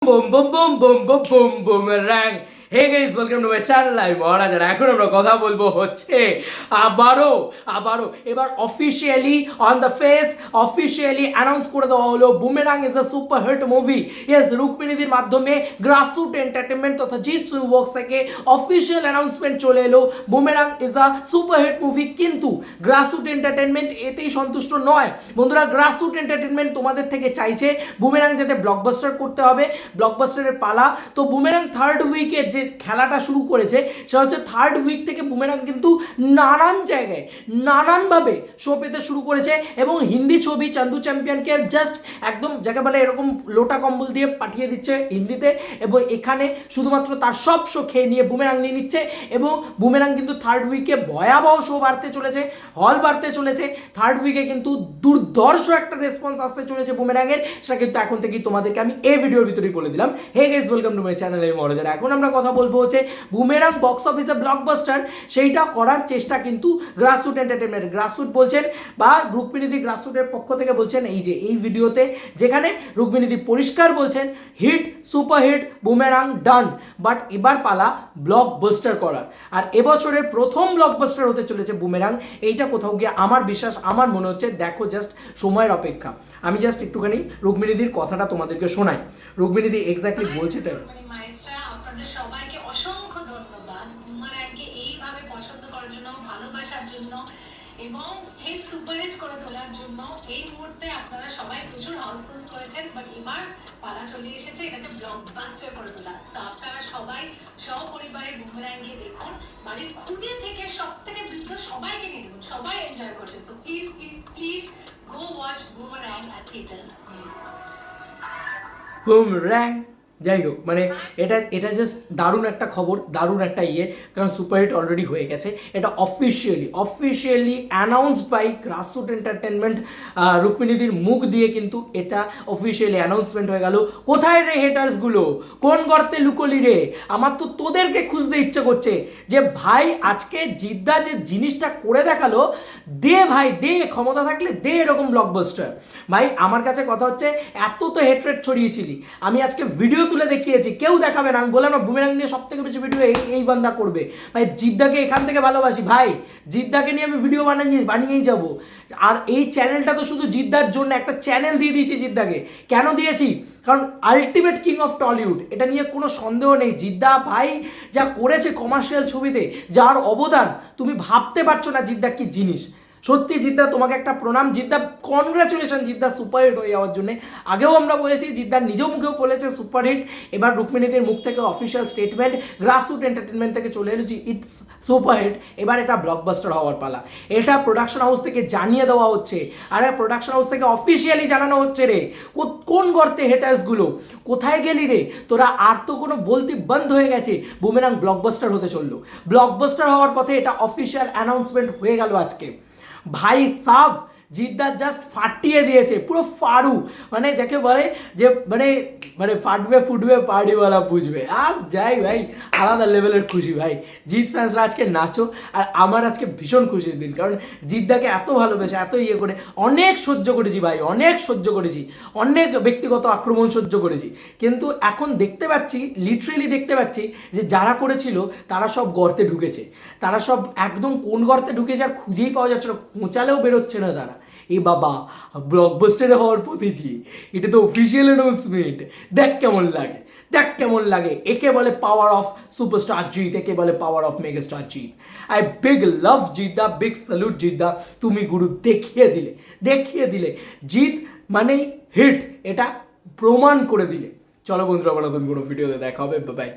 bom bom bom bom bom bom bumerang. Hey guys welcome to my channel আমি মহারাজ আর এখন আমরা কথা বলব হচ্ছে আবারও আবারও এবার officially on the face officially announce করে দেওয়া হলো Boomerang is a super hit movie yes রুকমিনীদির মাধ্যমে গ্রাসরুট এন্টারটেনমেন্ট তথা জি ফিল্ম ওয়ার্কস থেকে অফিসিয়াল অ্যানাউন্সমেন্ট চলে এলো Boomerang is a super hit movie কিন্তু গ্রাসরুট এন্টারটেনমেন্ট এতেই সন্তুষ্ট নয়। বন্ধুরা গ্রাসরুট এন্টারটেনমেন্ট তোমাদের থেকে চাইছে বুমেরাং যাতে ব্লকবাস্টার করতে হবে ব্লকবাস্টারের পালা। তো বুমেরাং থার্ড উইকের যে খেলাটা শুরু করেছে, সেটা হচ্ছে থার্ড উইক থেকে বুমেরাং কিন্তু নানান জায়গায়, নানানভাবে শো পেতে শুরু করেছে এবং হিন্দি ছবি চান্দু চ্যাম্পিয়নকে জাস্ট একদম যাকে বলে এরকম লোটা কম্বল দিয়ে পাঠিয়ে দিচ্ছে হিন্দিতে এবং এখানে শুধুমাত্র তার সব শো খেয়ে নিয়ে বুমেরাং নিয়ে নিচ্ছে এবং বুমেরাং কিন্তু থার্ড উইকে ভয়াবহ শো বাড়তে চলেছে হল বাড়তে চলেছে থার্ড উইকে কিন্তু দুর্ধর্ষ একটা রেসপন্স আসতে চলেছে বুমেরাংয়ের সেটা কিন্তু এখন থেকেই তোমাদেরকে আমি এই ভিডিওর ভিতরেই বলে দিলাম। Hey guys welcome to my channel এই মহারাজার এখন আমরা কথা বলব হচ্ছে বুমেরাং বক্স অফিসে ব্লকবাস্টার সেইটা করার চেষ্টা কিন্তু গ্রাসরুট এন্টারটেনমেন্ট গ্রাসরুট বলছেন বা রুক্মিণীদি গ্রাসরুটের পক্ষ থেকে বলছেন এই যে, এই ভিডিওতে যেখানে রুক্মিণীদি পরিষ্কার বলছেন hit super hit Boomerang done but এবার পালা ব্লকবাস্টার করার। আর এবছরের প্রথম ব্লকবাস্টার হতে চলেছে বুমেরাং। এইটা কোথাও গিয়ে আমার বিশ্বাস, আমার মনে হচ্ছে দেখো জাস্ট সময়ের অপেক্ষা। আমি জাস্ট একটুখানি রুক্মিণীদির কথাটা তোমাদেরকে শোনাই। রুক্মিণীদি এক্স্যাক্টলি বলছে তাই। ভালোবাসার জন্য এবং হিট সুপারহিট করে তোলার জন্য এই মুহূর্তে আপনারা সবাই প্রচুর হাউসফুলস করেছেন বাট এবার পালা চলে এসেছে, এটাকে ব্লকবাস্টার করে তোলা। সো আপনারা সবাই সপরিবারে বুমরাং গিয়ে দেখুন বাড়ির খুদে থেকে সব থেকে বৃদ্ধ সবাইকে নিয়ে দেখুন, সবাই এনজয় করছে। So please please please go watch Boomerang at theatres হুম র্যাং যাই হোক মানে এটা এটা জাস্ট দারুণ একটা খবর, দারুণ একটা ইয়ে কারণ সুপারহিট অলরেডি হয়ে গেছে। এটা officially officially announced by Grassroot Entertainment রুক্মিণীদির মুখ দিয়ে কিন্তু এটা অফিসিয়ালি অ্যানাউন্সমেন্ট হয়ে গেল। কোথায় রে হেটার্সগুলো কোন গর্তে লুকোলি রে? আমার তো তোদেরকে খুঁজতে ইচ্ছে করছে যে ভাই আজকে জিদ্দা যে জিনিসটা করে দেখাল, দে ভাই, দে, ক্ষমতা থাকলে দে এরকম ব্লকবাস্টার ভাই, আমার কাছে কথা হচ্ছে, এত তো হেট্রেট ছড়িয়েছিলি। আমি আজকে ভিডিও তুলে দেখিয়েছি। কেউ দেখাবে না। আমি বললাম, না বুমেরাং নিয়ে সব থেকে বেশি ভিডিও এই এই বান্দা করবে। ভাই, জিদ্দাকে এখান থেকে ভালোবাসি। ভাই, জিদ্দাকে নিয়ে আমি ভিডিও বানিয়ে, বানিয়েই যাব। আর এই চ্যানেলটা তো শুধু জিদ্দার জন্য, একটা চ্যানেল দিয়ে দিয়েছি জিদ্দাকে। কেন দিয়েছি? কারণ আলটিমেট কিং অফ টলিউড এটা নিয়ে কোনো সন্দেহ নেই। জিদ্দা ভাই যা করেছে কমার্শিয়াল ছবিতে, যার অবদান তুমি ভাবতে পারছ না জিদ্দা কি জিনিস। সত্যি জিদ্দা, তোমাকে একটা প্রণাম। জিদ্দা কনগ্রাচুলেশন জিদ্দা সুপারহিট হয়ে যাওয়ার জন্য। আগেও আমরা বলেছি, জিদ্দা নিজেও মুখেও বলেছে সুপারহিট এবার রুক্মিণীদের মুখ থেকে অফিসিয়াল স্টেটমেন্ট গ্রাসরুট এন্টারটেনমেন্ট থেকে চলে এলো যে ইটস সুপারহিট এবার এটা ব্লকবাস্টার হওয়ার পালা। এটা প্রোডাকশন হাউস থেকে জানিয়ে দেওয়া হচ্ছে। আর প্রোডাকশন হাউস থেকে অফিসিয়ালি জানানো হচ্ছে রে। কোন গর্তে হেটার্সগুলো কোথায় গেলি রে? তোরা আর তো কোনো বলতে বন্ধ হয়ে গেছে। বুমেরাং ব্লকবাস্টার হতে চলল। ব্লকবাস্টার হওয়ার পথে এটা অফিসিয়াল অ্যানাউন্সমেন্ট হয়ে গেল আজকে। ভাই সাব জিদ্দা জাস্ট ফাটিয়ে দিয়েছে, পুরো ফাড়ু মানে যাকে বলে যে মানে মানে ফাটবে, ফুটবে পার্টিওয়ালা বুঝবে আর যাই ভাই, আলাদা লেভেলের খুশি ভাই। জিৎ ফ্যান্সরা আজকে নাচো, আর আমার আজকে ভীষণ খুশির দিন। কারণ জিদ্দাকে এত ভালোবেসে, এত ইয়ে করে, অনেক সহ্য করেছি ভাই, অনেক সহ্য করেছি। অনেক ব্যক্তিগত আক্রমণ সহ্য করেছি। কিন্তু এখন দেখতে পাচ্ছি লিটারেলি দেখতে পাচ্ছি যে, যারা করেছিল, তারা সব গর্তে ঢুকেছে। তারা সব একদম কোন গর্তে ঢুকেছে আর খুঁজেই পাওয়া যাচ্ছে না খোঁচালেও বেরোচ্ছে না তারা। এ বাবা ব্লকবাস্টারে হওয়ার প্রতিজি এটা তো অফিসিয়াল অ্যানাউন্সমেন্ট দেখ কেমন লাগে, দেখ কেমন লাগে। একে বলে পাওয়ার অফ সুপারস্টার জিৎ, একে বলে power of megastar Jeet. I big love Jeddah big salute জিদ্দা তুমি গুরু দেখিয়ে দিলে দেখিয়ে দিলে। জিৎ মানে হিট এটা প্রমাণ করে দিলে। চলো বন্ধুরা, আবার নতুন কোনো ভিডিওতে দেখা হবে। বাই